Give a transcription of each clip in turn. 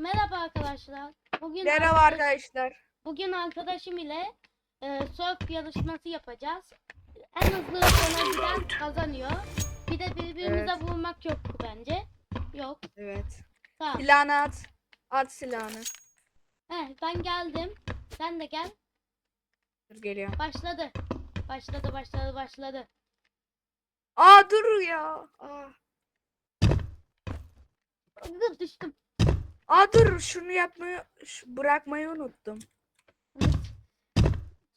Merhaba arkadaşlar. Bugün Merhaba arkadaş- arkadaşlar. Bugün arkadaşım ile e, surf yarışması yapacağız. En hızlı sona giden kazanıyor. Bir de birbirimize Evet. vurmak yok bence. Yok. Evet. Tamam. Silahını at. At silahını. Heh, ben geldim. Sen de gel. Dur geliyor. Başladı. Başladı, başladı, başladı. Aa dur ya. Aa. Dur düştüm. Aa dur şunu yapmayı şu- bırakmayı unuttum.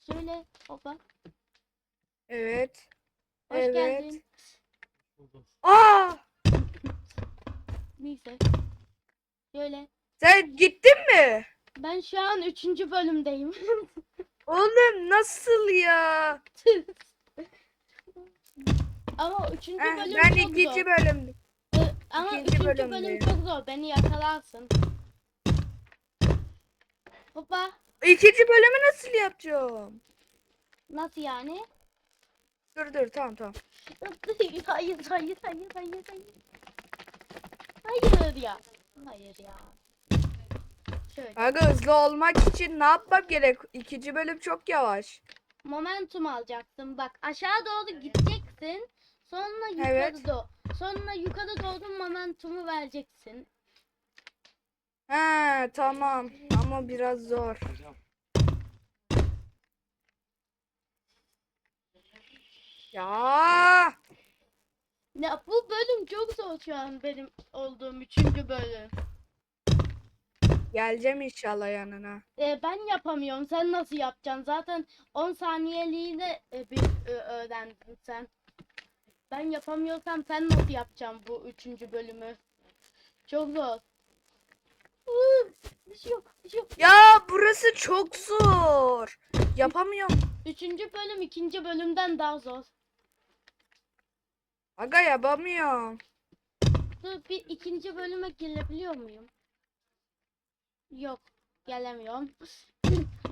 Şöyle hopa. Evet. Hoş evet. geldin. Aa Neyse. Şöyle. sen gittin mi? Ben şu an 3. bölümdeyim. Oğlum nasıl ya? Ama 3. Eh, bölüm ben ikinci zor. Bölüm. Ama İkinci üçüncü bölüm bölümdeyim. çok zor. Beni yakalarsın. Hoppa. İkinci bölümü nasıl yapacağım? Nasıl yani? Dur dur tamam tamam. hayır, hayır, hayır, hayır, hayır, hayır. Ya. Hayır ya. Şöyle. Aga hızlı olmak için ne yapmam gerek? İkinci bölüm çok yavaş. Momentum alacaksın. Bak aşağı doğru gideceksin. Sonra yukarı Evet. doğru. Sonra yukarı doğru momentumu vereceksin. He tamam ama biraz zor. Ya Ya bu bölüm çok zor şu an benim olduğum üçüncü bölüm. geleceğim inşallah yanına. E, ben yapamıyorum. Sen nasıl yapacaksın? Zaten 10 saniyeliğine e, bir e, öğrendin sen. Ben yapamıyorsam sen nasıl yapacaksın bu üçüncü bölümü? Çok zor. Uuu, bir şey yok, bir şey yok. Ya burası çok zor. Yapamıyorum. Üçüncü bölüm ikinci bölümden daha zor. Aga yapamıyorum. Dur bir ikinci bölüme girebiliyor muyum? Yok, gelemiyorum.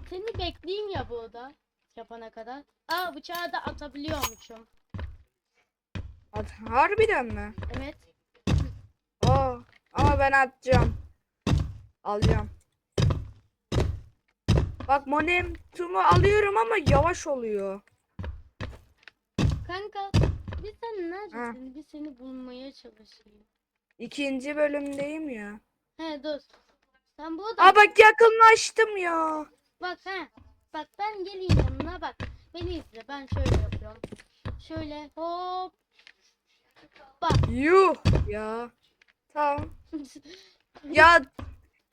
Seni bekleyeyim ya burada yapana kadar. Aa bıçağı da atabiliyormuşum. At- Harbiden mi? Evet. Aa, ama ben atacağım. Alacağım. Bak momentumu alıyorum ama yavaş oluyor. Kanka bir sen neredesin? Bir seni bulmaya çalışayım. İkinci bölümdeyim ya. He dur. Sen burada Aa bak yakınlaştım ya. bak he. Bak ben geleyim yanına bak. Beni izle ben şöyle yapıyorum. Şöyle hop. Bak. Yuh ya. Tamam. Ya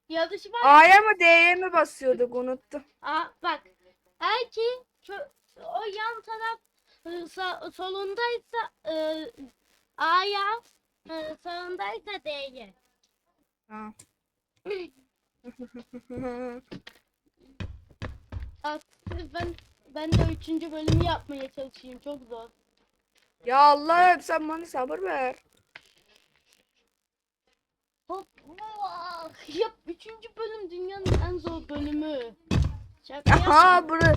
Yarış var. A'ya mı D'ye mi basıyorduk unuttum. Aa, bak. Eğer ki o yan taraf e, sa- solundaysa e, A'ya e, sağındaysa D'ye. Ha. Ben ben de üçüncü bölümü yapmaya çalışayım. Çok zor. Ya Allah'ım sen bana sabır ver. Hop. Yap üçüncü bölüm dünyanın en zor bölümü. Şaka yapma. Aha bura.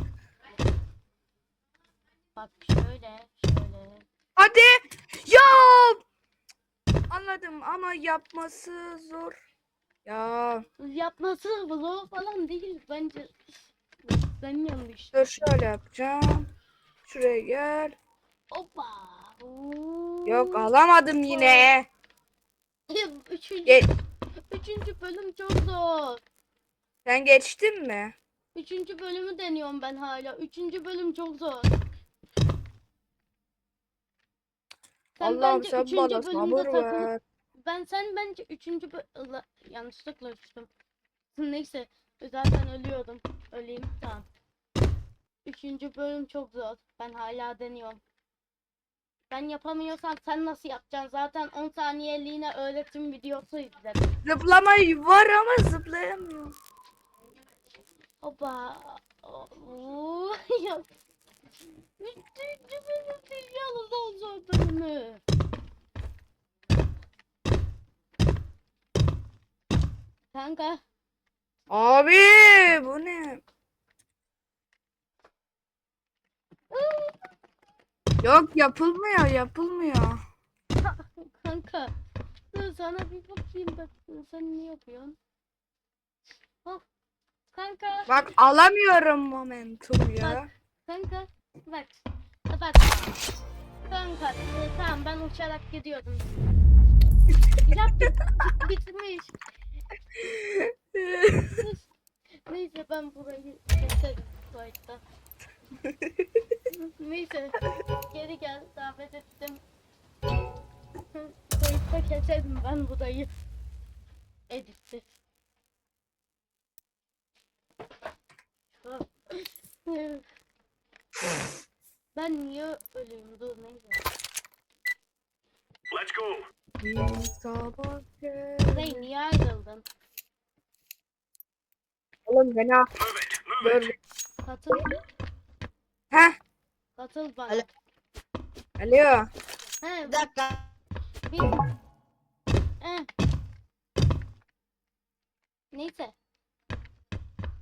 Bak şöyle şöyle. Hadi. Ya. Anladım ama yapması zor. Ya Yapması zor falan değil bence. Ben yanlış. dur şöyle yapacağım. Şuraya gel. Hoppa. Yok alamadım yine. Üçüncü, Ge- üçüncü bölüm çok zor. sen geçtin mi? Üçüncü bölümü deniyorum ben hala. Üçüncü bölüm çok zor. Sen Allah'ım sen bana sabır ver. Ben sen bence üçüncü bö- yanlışlıkla düştüm. Neyse zaten ölüyordum. Öleyim tamam. Üçüncü bölüm çok zor. Ben hala deniyorum. Ben yapamıyorsam sen nasıl yapacaksın? Zaten 10 saniyeliğine öğretim videosu izledim. Zıplama var ama zıplayamıyorum. Hoppa. Oo, ya. Üçüncü bölüm dünyanın en zor bölümü. Kanka. Abi bu ne? Yok yapılmıyor yapılmıyor. Kanka. Dur sana bir bakayım bak. Sen ne yapıyorsun? Kanka. Bak alamıyorum momentum ya. Bak. Kanka. Bak. Bak. Kanka. e, tamam ben uçarak gidiyordum. Ya bit- bitmiş. Neyse ben burayı keserim bu arada. Neyse geri gel davet ettim. Kayıtta keserim ben burayı. Editti. ben niye ölüyüm dur neyse. Let's go. Kuzey niye ayrıldın? Oğlum beni al. Move it. Move Dur. it. Katıl. Heh. Katıl bana. Alo. Alo. He, Bir dakika. bir... He. Neyse.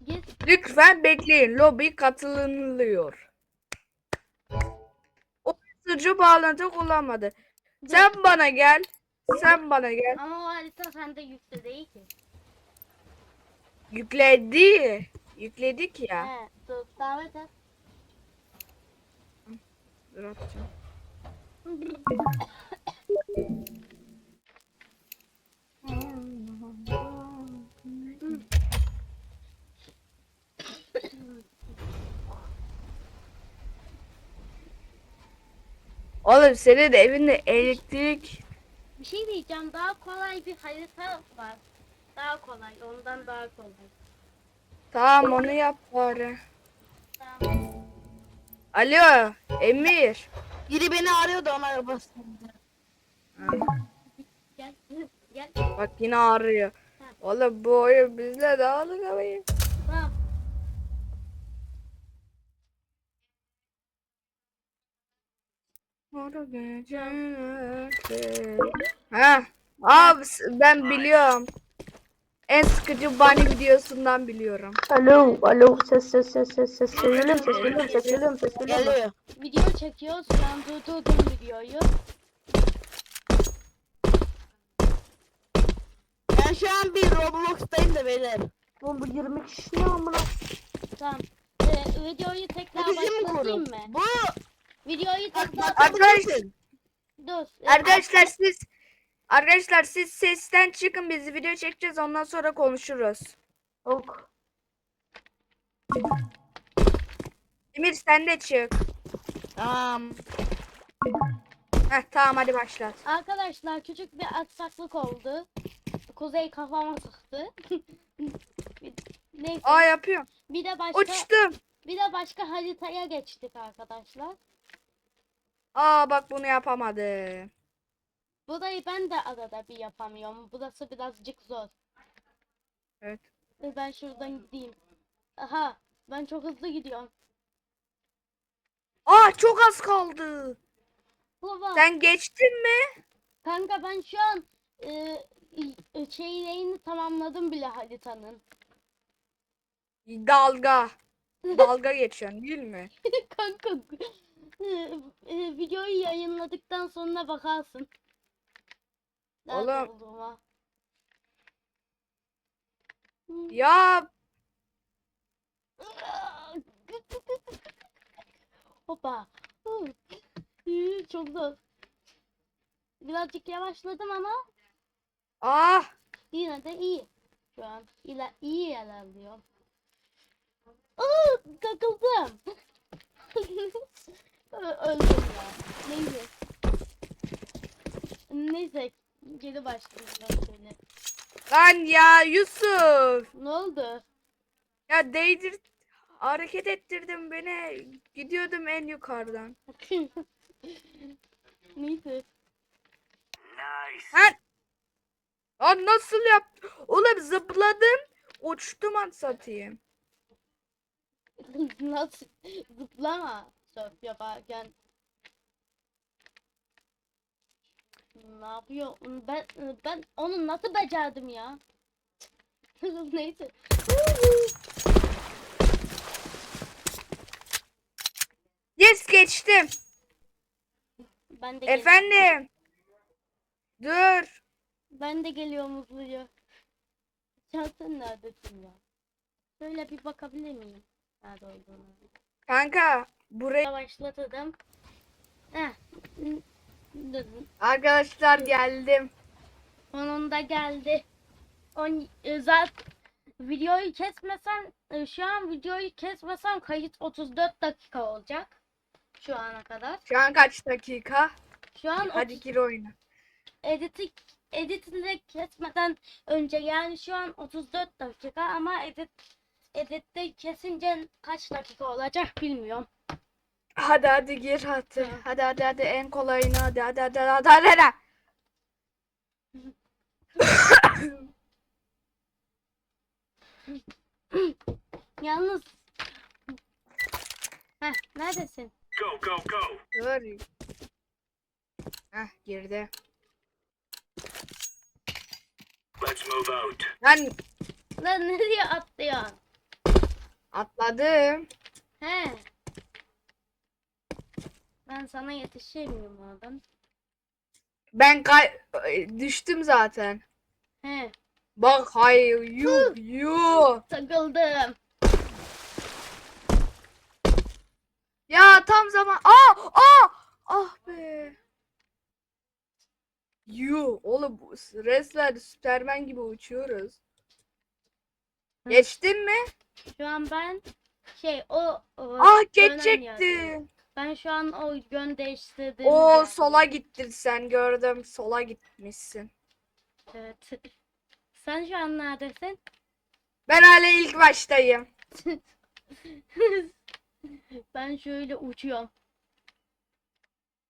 Git. Lütfen bekleyin. Lobi katılınılıyor. O sucu bağlantı kullanmadı. Sen bana gel. Sen bana gel. Ama o harita sende yüklü değil ki. Yükledi. Yükledik ya. He, dur davet et. Dur atacağım. Oğlum senin evinde elektrik Bir şey diyeceğim. Daha kolay bir harita var. Daha kolay. Ondan daha kolay. Tamam onu yap bari. Alo Emir. Biri beni arıyordu ona bastım. Gel. Gel. Bak yine arıyor. Oğlum bu oyun bizle dağılık ama. Tamam. Ha. Abi ben biliyorum. En sıkıcı bunny videosundan biliyorum. Alo, alo, ses ses ses ses ses geliyorum, ses geliyorum, ses geliyorum, ses geliyorum. Geliyor. Video çekiyoruz. An durdurdum videoyu. Ben şu an bir Roblox'tayım da beyler. Oğlum bu 20 kişi ne amına? Tamam. Ee, videoyu tekrar Bu bizim başlatayım grup. mı? Bu Videoyu tekrar Arkadaşlar, dur. Ee, arkadaşlar siz Arkadaşlar siz sesten çıkın biz video çekeceğiz ondan sonra konuşuruz. Ok. Emir sen de çık. Tamam. Heh tamam hadi başlat. Arkadaşlar küçük bir aksaklık oldu. Kuzey kafama sıktı. Neyse. Aa yapıyorum. Bir de başka Uçtum. bir de başka haritaya geçtik arkadaşlar. Aa bak bunu yapamadım. Burayı ben de arada bir yapamıyorum. Burası birazcık zor. Evet. Dur Ben şuradan gideyim. Aha, ben çok hızlı gidiyorum. Aa çok az kaldı. Baba, Sen geçtin mi? kanka ben şu an e, e, şeylerini tamamladım bile haritanın. Dalga. Dalga geçiyorsun değil mi? kanka, e, e, videoyu yayınladıktan sonra bakarsın. Nerede Oğlum. olduğuma. Ya Hoppa. Hı. Çok zor. Birazcık yavaşladım ama ah yine de iyi. Şu an ile iyi ilerliyorum. Aa, takıldım. Ö- Öldüm ya. Neyse. Neyse. Geri başlayacağım şöyle. lan ya Yusuf. Ne oldu? Ya değdir hareket ettirdin beni. Gidiyordum en yukarıdan. Nice. Ha? Lan nasıl yaptın? Oğlum zıpladım. Uçtum an satayım. Nasıl? Zıplama. Surf yaparken. Ne yapıyor? Ben ben onu nasıl becerdim ya? Neyse. Yes geçtim. Ben de Efendim. Dur. ben de geliyorum hızlıca. Sen neredesin ya? Böyle bir bakabilir miyim? Nerede olduğunu. Kanka buraya Başlatırdım. Heh. Arkadaşlar geldim. Sonunda geldi. On, e, zaten videoyu kesmesen e, şu an videoyu kesmesem kayıt 34 dakika olacak. Şu ana kadar. Şu an kaç dakika? Şu an Hadi 30 gir oyuna. editi editinde kesmeden önce yani şu an 34 dakika ama edit editte kesince kaç dakika olacak bilmiyorum. Hadi hadi gir hadi. Hadi hadi hadi en kolayını hadi hadi hadi hadi hadi. hadi. Yalnız Heh, neredesin? Go, go, go. Dur. Heh girdi. Let's move out. Ben Lan nereye atlıyorsun? atladım. He. Ben sana yetişemiyorum oradan. Ben kay düştüm zaten. He. Bak hayır yuh yuh. Takıldım. Ya tam zaman. Aa aa ah be. Yuh oğlum resmen Süpermen gibi uçuyoruz. Geçtin mi? Şu an ben şey o, o Ah yerdeyim. Ben şu an o yön değiştirdim. O sola gittin sen gördüm. Sola gitmişsin. Evet. Sen şu an neredesin? Ben hala ilk baştayım. ben şöyle uçuyorum.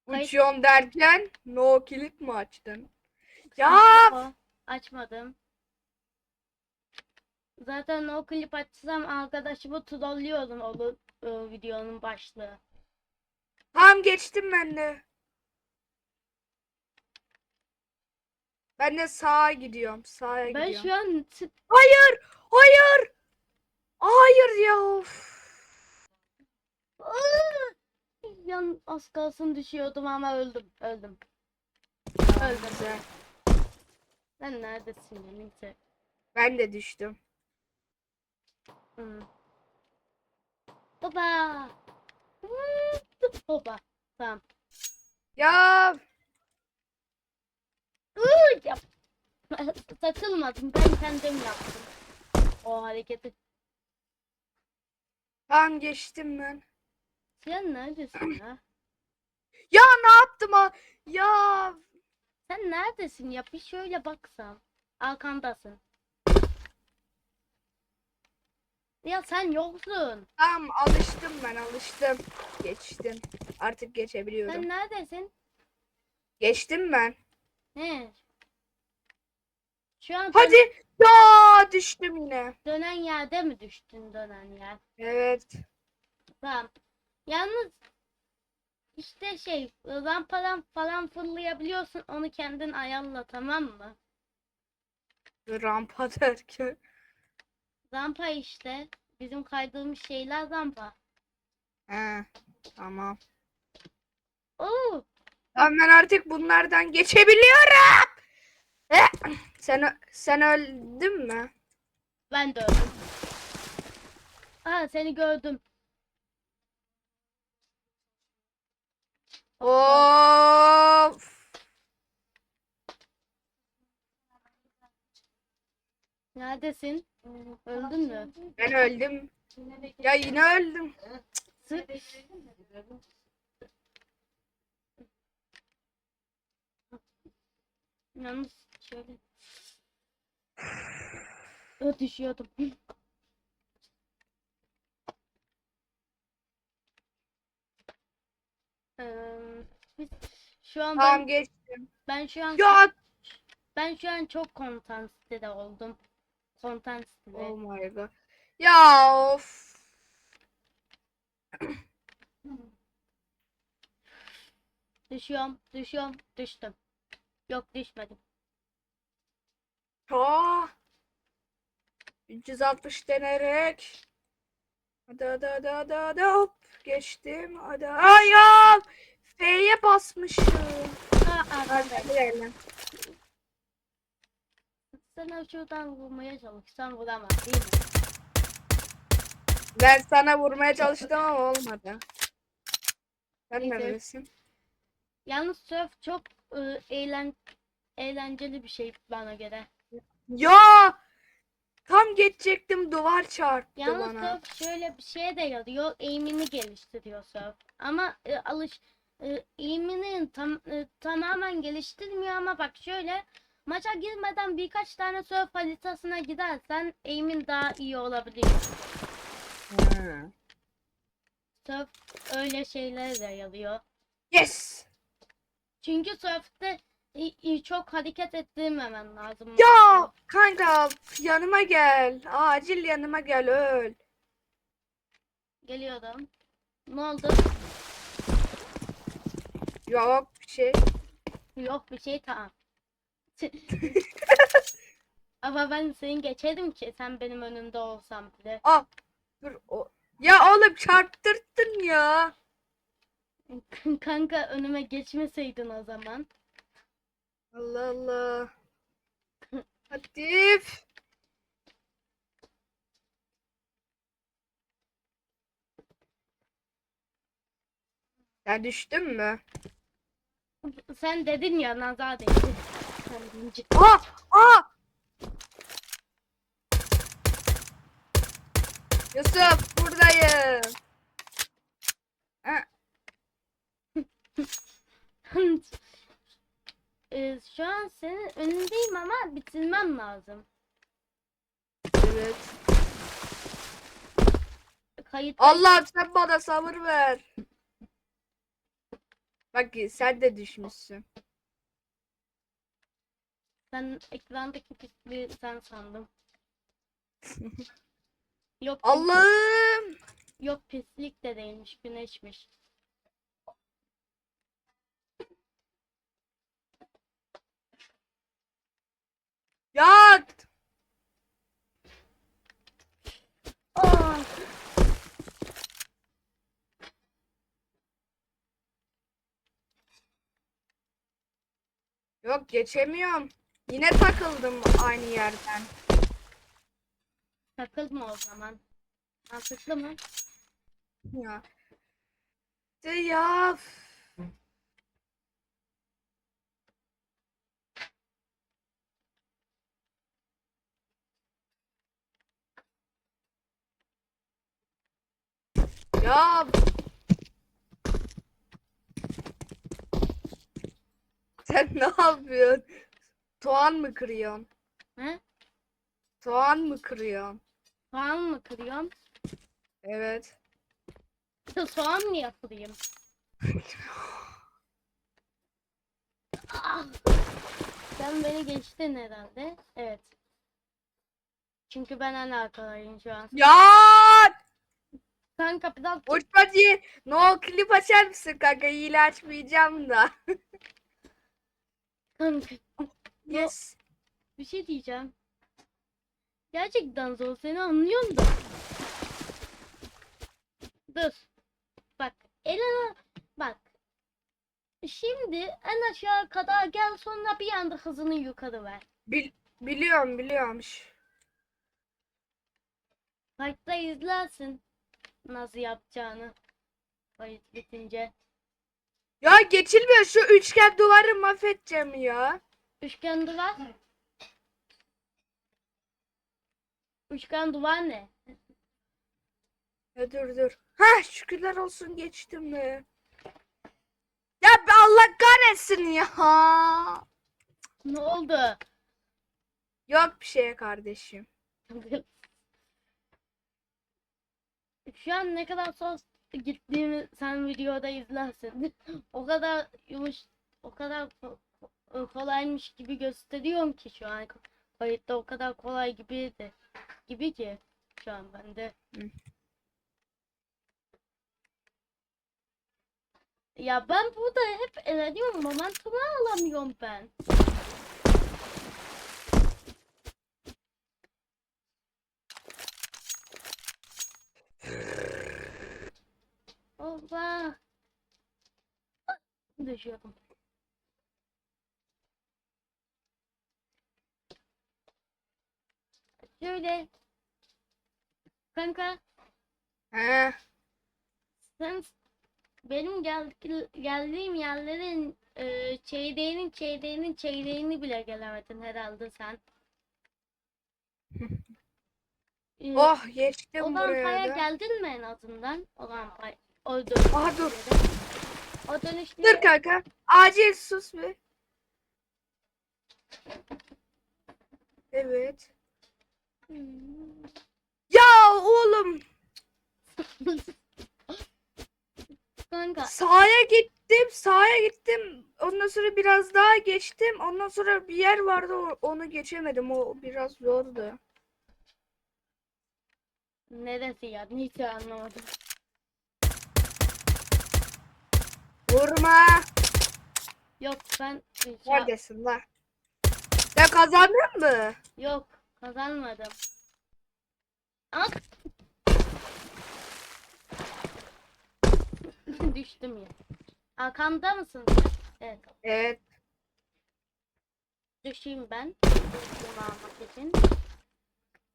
Kayıt- Uçuyorum derken no clip mi açtın? Ya Açmadım. Zaten o klip açsam arkadaşımı trollüyordum o, o videonun başlığı. Tamam geçtim ben de. Ben de sağa gidiyorum. Sağa Ben gidiyorum. şu an Hayır! Hayır! Hayır ya of. Yan az kalsın düşüyordum ama öldüm. Öldüm. Öldüm. Güzel. Sen neredesin ya. Ben de düştüm. Hı. Baba. Baba. Tamam. Ya Iı, yap. Takılmadım. Ben kendim yaptım. O hareketi. tamam geçtim ben. Sen neredesin ya? Ya ne yaptım ha? Ya Sen neredesin ya? Bir şöyle baksam. Arkandasın. Ya sen yoksun. tamam alıştım ben alıştım. Geçtim. Artık geçebiliyorum. Sen neredesin? Geçtim ben. He. Şu an Hadi. Ya düştüm yine. dönen yerde mi düştün dönen yer? Evet. Tamam. Yalnız işte şey rampadan falan fırlayabiliyorsun. Onu kendin ayarla tamam mı? Rampa derken. Rampa işte. Bizim kaydığımız şeyler rampa. He. Tamam. Oo, Tamam ben artık bunlardan geçebiliyorum. Eh, Sen sen öldün mü? ben de öldüm. Aa seni gördüm. Of. Neredesin? Öldün mü? Ben öldüm. Ya yine öldüm. Sık. Yalnız şöyle. Düşüyordum. Biz şu an Tamam ben, geçtim. ben şu an Ya ben şu an çok content sitede oldum. Content sitede. Oh my god. Ya of. Düşüyorum, düşüyorum, düştüm. Yok düşmedim. Aa. 360 denerek. Hadi hadi hadi hadi hadi hop. Geçtim. Hadi. Ay ya. F'ye basmışım. Aa, Hadi hadi. Sana şuradan vurmaya çalışsam vuramam değil mi? Ben sana vurmaya çalıştım ama olmadı. Sen Neyse. neredesin? Yalnız surf çok e, eğlen eğlenceli bir şey bana göre. Ya! Tam geçecektim duvar çarptı Yalnız bana. surf şöyle bir şeye de yarıyor. Eğimini geliştiriyor surf. Ama e, alış e, eğimini tam e, tamamen geliştirmiyor ama bak şöyle maça girmeden birkaç tane surf haritasına gidersen eğimin daha iyi olabiliyor. Ha. Surf öyle şeylere de yarıyor. Yes! Çünkü surf'te çok hareket ettirmemen lazım. Ya kanka yanıma gel. Acil yanıma gel öl. Geliyorum. Ne oldu? Yok bir şey. Yok bir şey tamam. Ama ben seni geçerim ki sen benim önümde olsan bile. Ah dur o. Ya oğlum çarptırttın ya. Kanka önüme geçmeseydin o zaman. Allah Allah. Hadi. Ya düştün mü? Sen dedin ya nazar değdi. Sen deyince. Aa! Aa! Yusuf buradayım. Ee, şu an senin önündeyim ama bitirmem lazım. evet. Kayıt Allah'ım sen bana sabır ver. Bak sen de düşmüşsün. sen ekrandaki pisliği sen sandım. Yok Allah'ım. yok pislik de değilmiş güneşmiş. Ya yok geçemiyorum. Yine takıldım aynı yerden. Takılma o zaman. Mantıklı mı? Ya. De ya. Ya. Sen ne yapıyorsun? Soğan mı kırıyorsun? He? Soğan mı kırıyorsun? Soğan mı kırıyorum? Evet. Soğan mı yapayım? Ah! Sen beni geçtin herhalde. Evet. Çünkü ben en arkadayım şu an. Ya! Kanka biraz Uçma diye no klip açar mısın kanka? Hile açmayacağım da. kanka Yes. bir şey diyeceğim. Gerçekten zor seni anlıyorum da. Dur. Bak eline bak. Şimdi en aşağı kadar gel sonra bir anda hızını yukarı ver. Bil biliyorum. Şş. Kayıtta izlersin nasıl yapacağını. Kayıt bitince. Ya geçilmiyor şu üçgen duvarı mahvedeceğim ya. Üçgen duvar. Üçgen duvar ne? Ya dur dur. Ha şükürler olsun geçtim mi? Ya be Allah kahretsin ya. Ne oldu? Yok bir şey kardeşim. Şu an ne kadar sos gittiğimi sen videoda izlersin. o kadar yumuş, o kadar ko- ko- kolaymış gibi gösteriyorum ki şu an kayıtta o kadar kolay gibiydi. Gibi ki şu an bende. Hı. Ya ben burada hep eleniyorum. Momentumu alamıyorum ben. Allah. Düşüyorum. Şöyle. Kanka He. Sen benim gel, geldiğim yerlerin e, çeyreğinin çeyreğinin çeyreğini bile gelemedin herhalde sen. Oh geçtim o buraya da. geldin mi en azından? O rampaya. Dön. Aha dur. O dönüşte Dur kanka. Acil sus bir. Evet. Ya oğlum Kanka sahaya gittim sahaya gittim ondan sonra biraz daha geçtim ondan sonra bir yer vardı onu geçemedim o biraz zordu. neresi ya? Hiç anlamadım. Vurma. Yok ben şa- Neredesin lan? Sen kazandın mı? yok kazanmadım. At. Düştüm ya. Arkamda mısın? Evet. Evet. Düşeyim ben. Bunu almak için.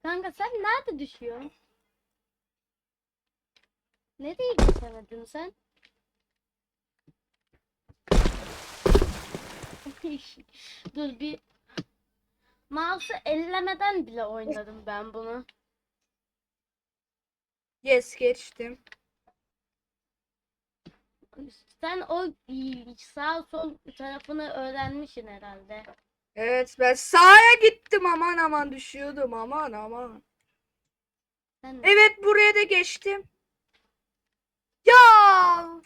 Kanka sen nerede düşüyorsun? Nereye geçemedin sen? Dur bir Mouse'u ellemeden bile oynadım ben bunu. Yes geçtim. Sen o sağ sol tarafını öğrenmişsin herhalde. Evet ben sahaya gittim aman aman düşüyordum aman aman. Sen Evet buraya da geçtim. Ya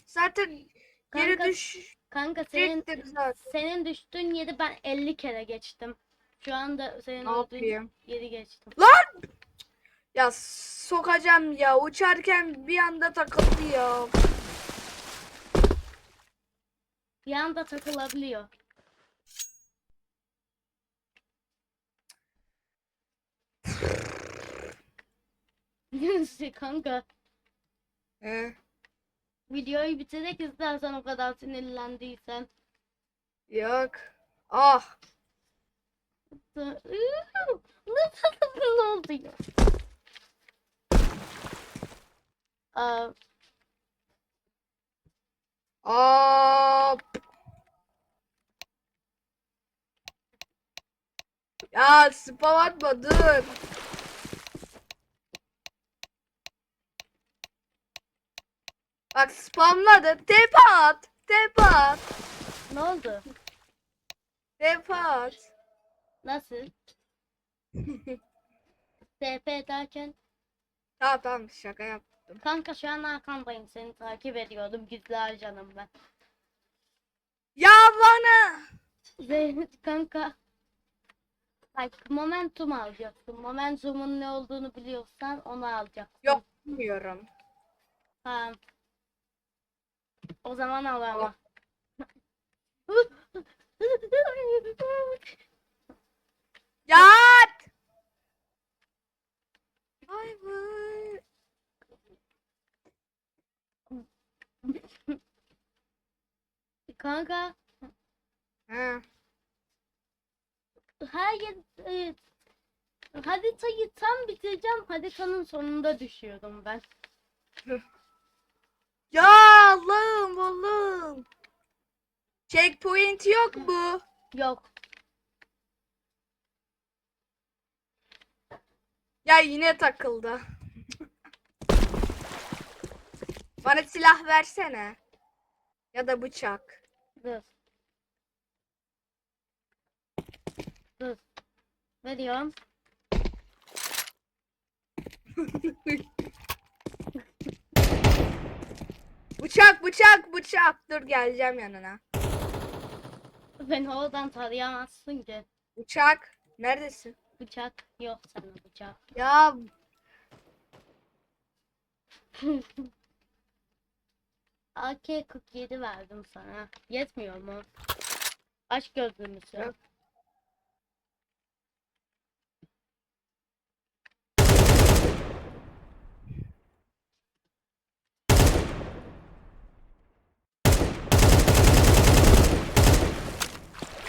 zaten geri Kanka, düş. Kanka senin senin düştüğün yeri ben 50 kere geçtim. Şu anda senin Ne olduğun yapayım? yeri geçtim. Ya sokacağım ya uçarken bir anda takıldı ya. Bir anda takılabiliyor. kanka He, videoyu bitirerek izlersen o kadar sinirlendiysen. yok. Ah. Ne ne oldu ya? Aa, Aa. Ya spam atma dur. Bak spamladı. Tepe at. Tepe at. ne oldu? Tepe at. Nasıl? TP derken Tamam tamam şaka yaptım. kanka şu an arkandayım seni takip ediyordum gizli ajanım ben. Ya bana. Zeynep kanka. Bak momentum alacaksın. Momentumun ne olduğunu biliyorsan onu alacaksın. Yok bilmiyorum. Tamam. O zaman al ama. Yat. Ay vay. kanka Ha. her yer e, haritayı tam bitireceğim. Haritanın sonunda düşüyorum ben. Ya Allah'ım Allah'ım. Checkpoint yok mu? Yok. Ya yine takıldı. Bana silah versene. Ya da bıçak. Dur. Dur. Veriyorum. Bıçak bıçak bıçak. Dur geleceğim yanına. Beni oradan tarayamazsın ki. Bıçak. Neredesin? Bıçak yok sana bıçak. Ya AK-47 verdim sana. Yetmiyor mu? Aç gözlüğümüzü. Yok.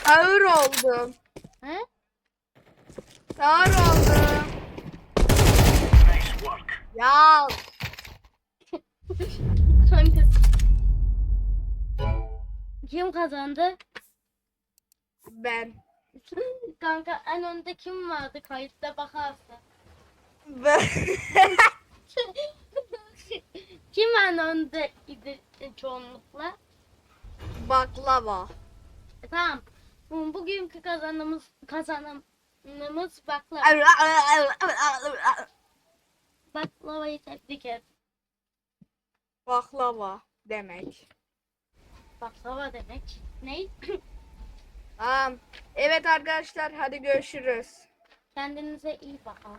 ağır oldum. He? Ağır oldum. Ya. kim kazandı? Ben. Kanka en önde kim vardı? Kayıtta bakarsın. Ben. kim en önde idi e, çoğunlukla? Baklava. E, tamam. Bu- Bugünkü kazanımız kazanımımız baklava. Baklavayı tebrik et. Baklava demek. Baklava demek. Ne? Tamam. Evet arkadaşlar hadi görüşürüz. Kendinize iyi bakın.